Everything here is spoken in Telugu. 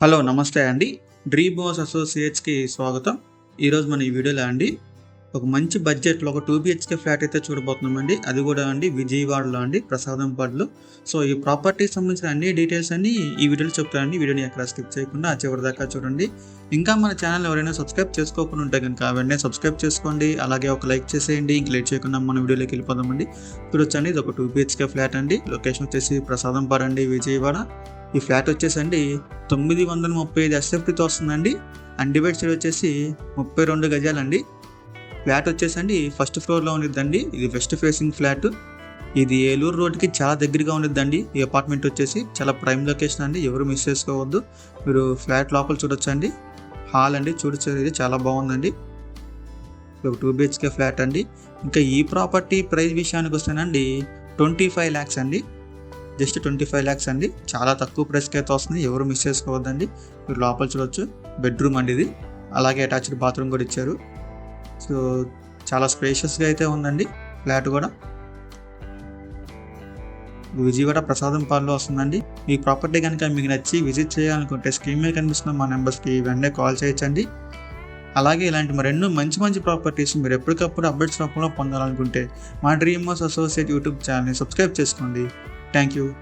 హలో నమస్తే అండి. డ్రీమ్ బాస్ అసోసియేట్స్కి స్వాగతం. ఈరోజు మన ఈ వీడియోలో అండి ఒక మంచి బడ్జెట్లో ఒక టూ బిహెచ్కే ఫ్లాట్ అయితే చూడబోతున్నామండి. అది కూడా అండి విజయవాడలో అండి ప్రసాదం పడ్లు సో ఈ ప్రాపర్టీకి సంబంధించిన అన్ని డీటెయిల్స్ అన్ని ఈ వీడియోలో చెప్తానండి వీడియోని ఎక్కడ స్కిప్ చేయకుండా చివరి దాకా చూడండి. ఇంకా మన ఛానల్ ఎవరైనా సబ్స్క్రైబ్ చేసుకోకుండా ఉంటే కనుక వెంటనే సబ్స్క్రైబ్ చేసుకోండి. అలాగే ఒక లైక్ చేసేయండి. ఇంక లేట్ చేయకుండా మన వీడియోలోకి వెళ్ళిపోదామండి. ఇప్పుడు వచ్చండి ఇది ఒక టూ బిహెచ్కే ఫ్లాట్ అండి. లొకేషన్ వచ్చేసి ప్రసాదం పాడండి అండి విజయవాడ. ఈ ఫ్లాట్ వచ్చేసండి తొమ్మిది వందల ముప్పై ఐదు ఎస్ఎఫ్టీతో వస్తుందండి. అన్డివైడ్ సైడ్ వచ్చేసి ముప్పై రెండు గజాలండి. ఫ్లాట్ వచ్చేసండి ఫస్ట్ ఫ్లోర్లో ఉండిద్దండి ఇది వెస్ట్ ఫేసింగ్ ఫ్లాట్. ఇది ఏలూరు రోడ్కి చాలా దగ్గరగా ఉండిద్దండి ఈ అపార్ట్మెంట్ వచ్చేసి చాలా ప్రైమ్ లొకేషన్ అండి. ఎవరు మిస్ చేసుకోవద్దు. మీరు ఫ్లాట్ లోపల చూడొచ్చండి. హాల్ అండి. చూడొచ్చు ఇది చాలా బాగుందండి. ఒక టూ బిహెచ్కే ఫ్లాట్ అండి. ఇంకా ఈ ప్రాపర్టీ ప్రైస్ విషయానికి వస్తేనండి ట్వంటీ ఫైవ్ ల్యాక్స్ అండి. జస్ట్ ట్వంటీ ఫైవ్ ల్యాక్స్ అండి. చాలా తక్కువ ప్రైస్కి అయితే వస్తుంది ఎవరు మిస్ చేసుకోవద్దండి. మీరు లోపల చూడొచ్చు. బెడ్రూమ్ అండి ఇది. అలాగే అటాచ్డ్ బాత్రూమ్ కూడా ఇచ్చారు. సో చాలా స్పేషియస్గా అయితే ఉందండి ఫ్లాట్ కూడా. విజయవాడ ప్రసాదం పాల్లో వస్తుందండి. ఈ ప్రాపర్టీ కనుక మీకు నచ్చి విజిట్ చేయాలనుకుంటే స్క్రీన్ మీద కనిపిస్తున్న మా నెంబర్స్కి వెంటనే కాల్ చేయొచ్చండి. అలాగే ఇలాంటి మరెన్నో మంచి మంచి ప్రాపర్టీస్ మీరు ఎప్పటికప్పుడు అప్డేట్స్ రూపంలో పొందాలనుకుంటే మా డ్రీమ్ హౌస్ అసోసియేట్ యూట్యూబ్ ఛానల్ని సబ్స్క్రైబ్ చేసుకోండి. Thank you.